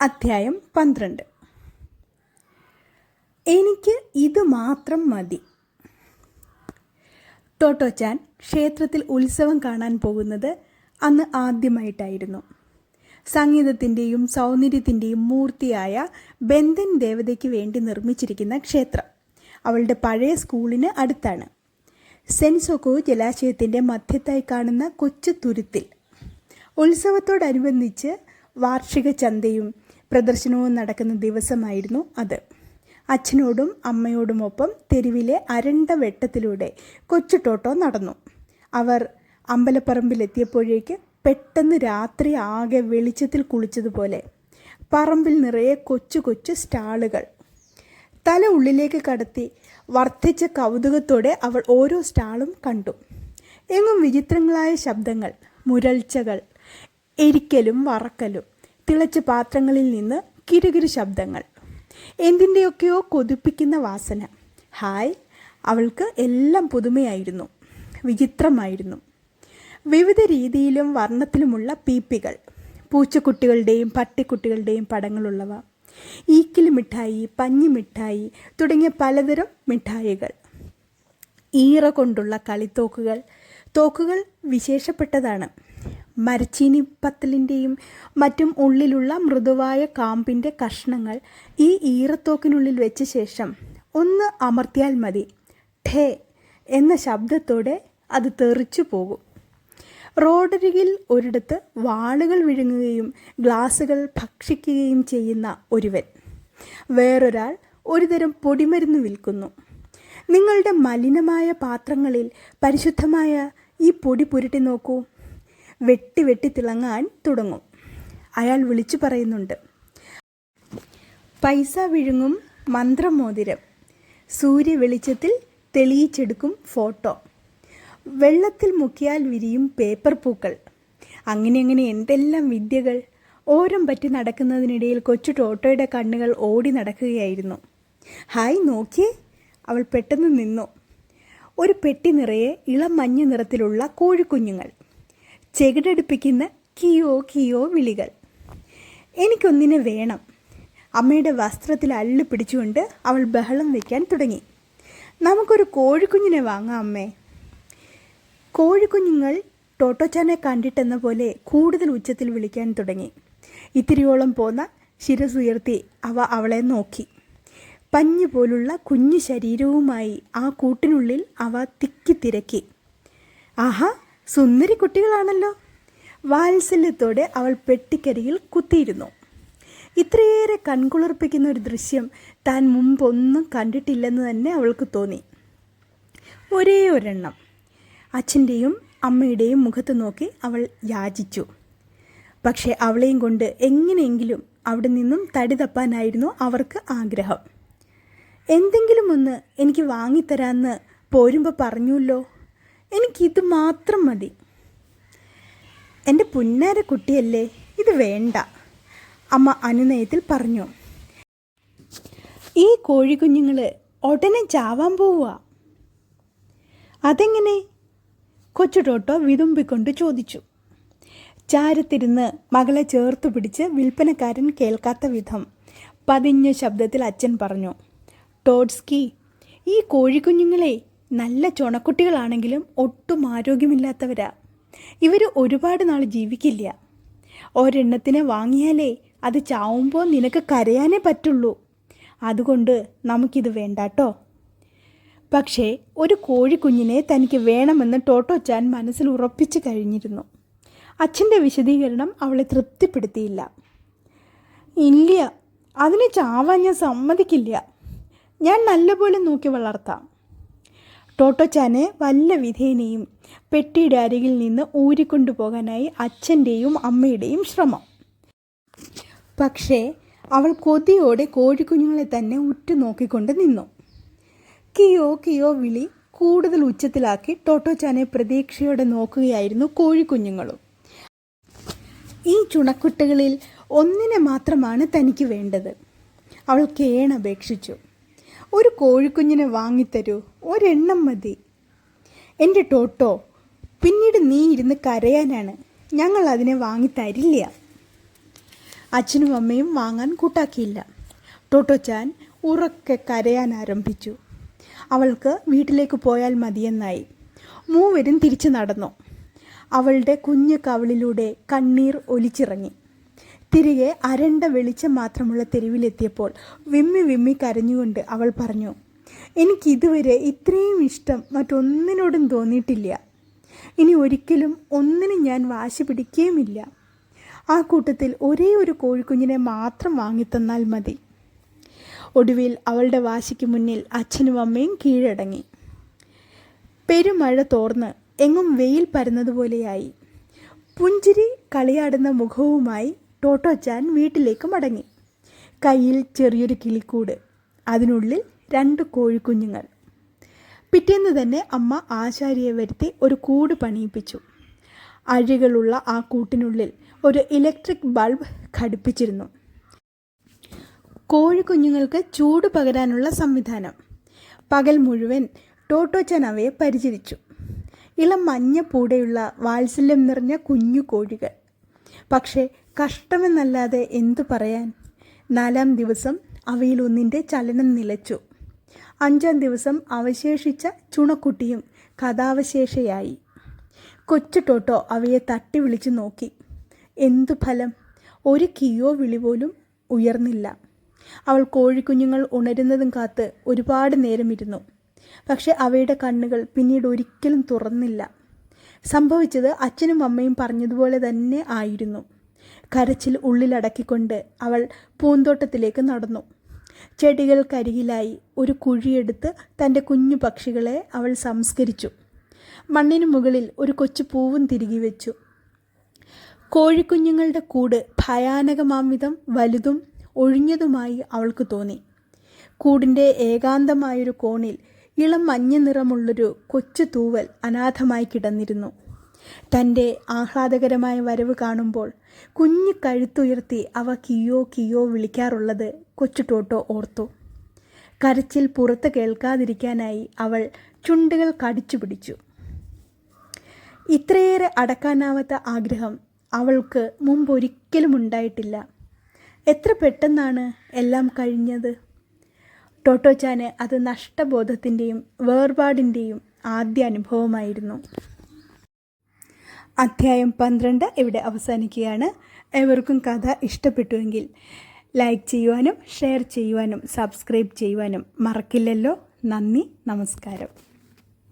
അധ്യായം പന്ത്രണ്ട്. എനിക്ക് ഇത് മാത്രം മതി. ടോട്ടോച്ചാൻ ക്ഷേത്രത്തിൽ ഉത്സവം കാണാൻ പോകുന്നത് അന്ന് ആദ്യമായിട്ടായിരുന്നു. സംഗീതത്തിന്റെയും സൗന്ദര്യത്തിന്റെയും മൂർത്തിയായ ബന്ധൻ ദേവതയ്ക്ക് വേണ്ടി നിർമ്മിച്ചിരിക്കുന്ന ക്ഷേത്രം അവളുടെ പഴയ സ്കൂളിന് അടുത്താണ്. സെൻസോക്കോ ജലാശയത്തിന്റെ മധ്യത്തായി കാണുന്ന കൊച്ചു തുരുത്തിൽ. ഉത്സവത്തോടനുബന്ധിച്ച് വാർഷിക ചന്തയും പ്രദർശനവും നടക്കുന്ന ദിവസമായിരുന്നു അത്. അച്ഛനോടും അമ്മയോടുമൊപ്പം തെരുവിലെ അരണ്ട വെട്ടത്തിലൂടെ കൊച്ചു ടോട്ടോ നടന്നു. അവർ അമ്പലപ്പറമ്പിലെത്തിയപ്പോഴേക്ക് പെട്ടെന്ന് രാത്രി ആകെ വെളിച്ചത്തിൽ കുളിച്ചതുപോലെ പറമ്പിൽ നിറയെ കൊച്ചു കൊച്ചു സ്റ്റാളുകൾ. തല ഉള്ളിലേക്ക് കടത്തി വർദ്ധിച്ച കൗതുകത്തോടെ അവൾ ഓരോ സ്റ്റാളും കണ്ടു. എങ്ങും വിചിത്രങ്ങളായ ശബ്ദങ്ങൾ മുരൾച്ചകൾ എരിക്കലും വറക്കലും. തിളച്ച പാത്രങ്ങളിൽ നിന്ന് കിരുകിരു ശബ്ദങ്ങൾ. എന്തിന്റെയൊക്കെയോ കൊതിപ്പിക്കുന്ന വാസന. ഹായ് അവൾക്ക് എല്ലാം പുതുമയായിരുന്നു. വിചിത്രമായിരുന്നു. വിവിധ രീതിയിലും വർണത്തിലുമുള്ള പീപ്പികൾ. പൂച്ചക്കുട്ടികളുടെയും പട്ടിക്കുട്ടികളുടെയും പടങ്ങളുള്ളവ. ഈക്കിൽ മിഠായി പഞ്ഞി മിഠായി തുടങ്ങിയ പലതരം മിഠായികൾ. ഈറ കൊണ്ടുള്ള കളിത്തോക്കുകൾ. തോക്കുകൾ വിശേഷപ്പെട്ടതാണ്. മരച്ചീനി പത്തലിന്റെയും മറ്റും ഉള്ളിലുള്ള മൃദുവായ കാമ്പിന്റെ കഷ്ണങ്ങൾ ഈ ഈറത്തോക്കിനുള്ളിൽ വെച്ച ശേഷം ഒന്ന് അമർത്തിയാൽ മതി. ഠേ എന്ന ശബ്ദത്തോടെ അത് തെറിച്ചു പോകും. റോഡരികിൽ ഒരിടത്ത് വാളുകൾ വിഴുങ്ങുകയും ഗ്ലാസുകൾ ഭക്ഷിക്കുകയും ചെയ്യുന്ന ഒരുവൻ. വേറൊരാൾ ഒരുതരം പൊടിമരുന്ന് വിൽക്കുന്നു. നിങ്ങളുടെ മലിനമായ പാത്രങ്ങളിൽ പരിശുദ്ധമായ ഈ പൊടി പുരട്ടി നോക്കൂ. വെട്ടി വെട്ടി തിളങ്ങാൻ തുടങ്ങും. അയാൾ വിളിച്ചു പറയുന്നുണ്ട്. പൈസ വിഴുങ്ങും മന്ത്രമോതിരം. സൂര്യ വെളിച്ചത്തിൽ തെളിയിച്ചെടുക്കും ഫോട്ടോ. വെള്ളത്തിൽ മുക്കിയാൽ വിരിയും പേപ്പർ പൂക്കൾ. അങ്ങനെ അങ്ങനെ എന്തെല്ലാം വിദ്യകൾ. ഓരം പറ്റി നടക്കുന്നതിനിടയിൽ കൊച്ചു ടോട്ടോയുടെ കണ്ണുകൾ ഓടി നടക്കുകയായിരുന്നു. ഹായ് നോക്കിയേ. അവൾ പെട്ടെന്ന് നിന്നു. ഒരു പെട്ടി നിറയെ ഇളം മഞ്ഞ നിറത്തിലുള്ള കോഴിക്കുഞ്ഞുങ്ങൾ. ചെകിടടുപ്പിക്കുന്ന കിയോ കിയോ വിളികൾ. എനിക്കൊന്നിനെ വേണം. അമ്മയുടെ വസ്ത്രത്തിൽ അല്ല് പിടിച്ചുകൊണ്ട് അവൾ ബഹളം വയ്ക്കാൻ തുടങ്ങി. നമുക്കൊരു കോഴിക്കുഞ്ഞിനെ വാങ്ങാം അമ്മേ. കോഴിക്കുഞ്ഞുങ്ങൾ ടോട്ടോച്ചാനെ കണ്ടിട്ടെന്ന പോലെ കൂടുതൽ ഉച്ചത്തിൽ വിളിക്കാൻ തുടങ്ങി. ഇത്തിരിയോളം പോന്ന ശിരസുയർത്തി അവ അവളെ നോക്കി. പഞ്ഞു പോലുള്ള കുഞ്ഞു ശരീരവുമായി ആ കൂട്ടിനുള്ളിൽ അവ തിക്കി തിരക്കി. ആഹാ സുന്ദരി കുട്ടികളാണല്ലോ. വാത്സല്യത്തോടെ അവൾ പെട്ടിക്കരിയിൽ കുത്തിയിരുന്നു. ഇത്രയേറെ കൺകുളിർപ്പിക്കുന്ന ഒരു ദൃശ്യം താൻ മുമ്പൊന്നും കണ്ടിട്ടില്ലെന്ന് തന്നെ അവൾക്ക് തോന്നി. ഒരേ ഒരെണ്ണം. അച്ഛന്റെയും അമ്മയുടെയും മുഖത്ത് നോക്കി അവൾ യാചിച്ചു. പക്ഷേ അവളെയും കൊണ്ട് എങ്ങനെയെങ്കിലും അവിടെ നിന്നും തടി തപ്പാനായിരുന്നു അവർക്ക് ആഗ്രഹം. എന്തെങ്കിലും ഒന്ന് എനിക്ക് വാങ്ങിത്തരാമെന്ന് പോരുമ്പോൾ പറഞ്ഞുല്ലോ എനിക്കിത് മാത്രം മതി. എന്റെ പുന്നാര കുട്ടിയല്ലേ ഇത് വേണ്ട അമ്മ അനുനയത്തിൽ പറഞ്ഞു. ഈ കോഴിക്കുഞ്ഞുങ്ങൾ ഉടനെ ചാവാൻ പോവുക അതെങ്ങനെ? കൊച്ചു ടോട്ടോ വിതുമ്പിക്കൊണ്ട് ചോദിച്ചു. ചാരത്തിരുന്ന് മകളെ ചേർത്ത് പിടിച്ച് വിൽപ്പനക്കാരൻ കേൾക്കാത്ത വിധം പതിഞ്ഞ ശബ്ദത്തിൽ അച്ഛൻ പറഞ്ഞു ടോഡ്സ്കി ഈ കോഴിക്കുഞ്ഞുങ്ങളെ നല്ല ചുണക്കുട്ടികളാണെങ്കിലും ഒട്ടും ആരോഗ്യമില്ലാത്തവരാ. ഇവർ ഒരുപാട് നാൾ ജീവിക്കില്ല. ഒരെണ്ണത്തിനെ വാങ്ങിയാലേ അത് ചാവുമ്പോൾ നിനക്ക് കരയാനേ പറ്റുള്ളൂ. അതുകൊണ്ട് നമുക്കിത് വേണ്ടാട്ടോ. പക്ഷേ ഒരു കോഴിക്കുഞ്ഞിനെ തനിക്ക് വേണമെന്ന് ചാൻ മനസ്സിൽ ഉറപ്പിച്ചു കഴിഞ്ഞിരുന്നു. അച്ഛന്റെ വിശദീകരണം അവളെ തൃപ്തിപ്പെടുത്തിയില്ല. ഇല്ല അതിനെ ചാവാൻ ഞാൻ സമ്മതിക്കില്ല. ഞാൻ നല്ലപോലെ നോക്കി വളർത്താം. ടോട്ടോച്ചാനെ വല്ല വിധേനയും പെട്ടിയുടെ അരികിൽ നിന്ന് ഊരിക്കൊണ്ടുപോകാനായി അച്ഛന്റെയും അമ്മയുടെയും ശ്രമം. പക്ഷേ അവൾ കൊതിയോടെ കോഴിക്കുഞ്ഞുങ്ങളെ തന്നെ ഉറ്റുനോക്കിക്കൊണ്ട് നിന്നു. കിയോ കിയോ വിളി കൂടുതൽ ഉച്ചത്തിലാക്കി ടോട്ടോച്ചാനെ പ്രതീക്ഷയോടെ നോക്കുകയായിരുന്നു കോഴിക്കുഞ്ഞുങ്ങളും. ഈ ചുണക്കുട്ടകളിൽ ഒന്നിനെ മാത്രമാണ് തനിക്ക് വേണ്ടത്. അവൾ കേണപേക്ഷിച്ചു. ഒരു കോഴിക്കുഞ്ഞിനെ വാങ്ങിത്തരൂ. ഒരെണ്ണം മതി. എന്റെ ടോട്ടോ പിന്നീട് നീ ഇരുന്ന് കരയാനാണ്. ഞങ്ങൾ അതിനെ വാങ്ങിത്തരില്ല. അച്ഛനും അമ്മയും വാങ്ങാൻ കൂട്ടാക്കിയില്ല. ടോട്ടോ ചാൻ ഉറക്കെ കരയാൻ ആരംഭിച്ചു. അവൾക്ക് വീട്ടിലേക്ക് പോയാൽ മതിയെന്നായി. മൂവരും തിരിച്ചു നടന്നു. അവളുടെ കുഞ്ഞു കവളിലൂടെ കണ്ണീർ ഒലിച്ചിറങ്ങി. തിരികെ അരണ്ട വെളിച്ചം മാത്രമുള്ള തെരുവിലെത്തിയപ്പോൾ വിമ്മി വിമ്മി കരഞ്ഞുകൊണ്ട് അവൾ പറഞ്ഞു എനിക്കിതുവരെ ഇത്രയും ഇഷ്ടം മറ്റൊന്നിനോടും തോന്നിയിട്ടില്ല. ഇനി ഒരിക്കലും ഒന്നിനും ഞാൻ വാശി പിടിക്കുകയുമില്ല ആ കൂട്ടത്തിൽ ഒരേ ഒരു കോഴിക്കുഞ്ഞിനെ മാത്രം വാങ്ങിത്തന്നാൽ മതി. ഒടുവിൽ അവളുടെ വാശിക്ക് മുന്നിൽ അച്ഛനും അമ്മയും കീഴടങ്ങി. പെരുമഴ തോർന്ന് എങ്ങും വെയിൽ പരന്നതുപോലെയായി. പുഞ്ചിരി കളിയാടുന്ന മുഖവുമായി ടോട്ടോച്ചാൻ വീട്ടിലേക്ക് മടങ്ങി. കയ്യിൽ ചെറിയൊരു കിളിക്കൂട് അതിനുള്ളിൽ രണ്ട് കോഴിക്കുഞ്ഞുങ്ങൾ. പിറ്റേന്ന് തന്നെ അമ്മ ആശാരിയെ വരുത്തി ഒരു കൂട് പണിയിപ്പിച്ചു. അഴികളുള്ള ആ കൂട്ടിനുള്ളിൽ ഒരു ഇലക്ട്രിക് ബൾബ് ഘടിപ്പിച്ചിരുന്നു. കോഴിക്കുഞ്ഞുങ്ങൾക്ക് ചൂട് പകരാനുള്ള സംവിധാനം. പകൽ മുഴുവൻ ടോട്ടോച്ചൻ അവയെ പരിചരിച്ചു. ഇളം മഞ്ഞ പൂടെയുള്ള വാത്സല്യം നിറഞ്ഞ കുഞ്ഞു കോഴികൾ. പക്ഷേ കഷ്ടമെന്നല്ലാതെ എന്തു പറയാൻ? നാലാം ദിവസം അവയിലൊന്നിന്റെ ചലനം നിലച്ചു. അഞ്ചാം ദിവസം അവശേഷിച്ച ചുണക്കുട്ടിയും കഥാവശേഷയായി. കൊച്ചു ടോട്ടോ അവയെ തട്ടി വിളിച്ചു നോക്കി. എന്തു ഫലം? ഒരു കിയോ വിളി പോലും ഉയർന്നില്ല. അവൾ കോഴിക്കുഞ്ഞുങ്ങൾ ഉണരുന്നതും കാത്ത് ഒരുപാട് നേരം ഇരുന്നു പക്ഷെ അവയുടെ കണ്ണുകൾ പിന്നീട് ഒരിക്കലും തുറന്നില്ല. സംഭവിച്ചത് അച്ഛനും അമ്മയും പറഞ്ഞതുപോലെ തന്നെ ആയിരുന്നു. കരച്ചിൽ ഉള്ളിലടക്കിക്കൊണ്ട് അവൾ പൂന്തോട്ടത്തിലേക്ക് നടന്നു. ചെടികൾക്കരികിലായി ഒരു കുഴിയെടുത്ത് തന്റെ കുഞ്ഞു പക്ഷികളെ അവൾ സംസ്കരിച്ചു. മണ്ണിനു മുകളിൽ ഒരു കൊച്ചു പൂവും തിരികെ വെച്ചു. കോഴിക്കുഞ്ഞുങ്ങളുടെ കൂട് ഭയാനകമാം വിധം വലുതും ഒഴിഞ്ഞതുമായി അവൾക്ക് തോന്നി. കൂടിന്റെ ഏകാന്തമായൊരു കോണിൽ ഇളം മഞ്ഞ നിറമുള്ളൊരു കൊച്ചു തൂവൽ അനാഥമായി കിടന്നിരുന്നു. തന്റെ ആഹ്ലാദകരമായ വരവ് കാണുമ്പോൾ കുഞ്ഞു കഴുത്തുയർത്തി അവ കിയോ കിയോ വിളിക്കാറുള്ളത് കൊച്ചു ടോട്ടോ ഓർത്തു. കരച്ചിൽ പുറത്ത് കേൾക്കാതിരിക്കാനായി അവൾ ചുണ്ടുകൾ കടിച്ചു പിടിച്ചു. ഇത്രയേറെ അടക്കാനാവാത്ത ആഗ്രഹം അവൾക്ക് മുമ്പൊരിക്കലും ഉണ്ടായിട്ടില്ല. എത്ര പെട്ടെന്നാണ് എല്ലാം കഴിഞ്ഞത്? ടോട്ടോച്ചാന് അത് നഷ്ടബോധത്തിന്റെയും വേർപാടിന്റെയും ആദ്യ അനുഭവമായിരുന്നു. അധ്യായം പന്ത്രണ്ട് ഇവിടെ അവസാനിക്കുകയാണ്. ഏവർക്കും കഥ ഇഷ്ടപ്പെട്ടുവെങ്കിൽ ലൈക്ക് ചെയ്യുവാനും ഷെയർ ചെയ്യുവാനും സബ്സ്ക്രൈബ് ചെയ്യുവാനും മറക്കില്ലല്ലോ. നന്ദി നമസ്കാരം.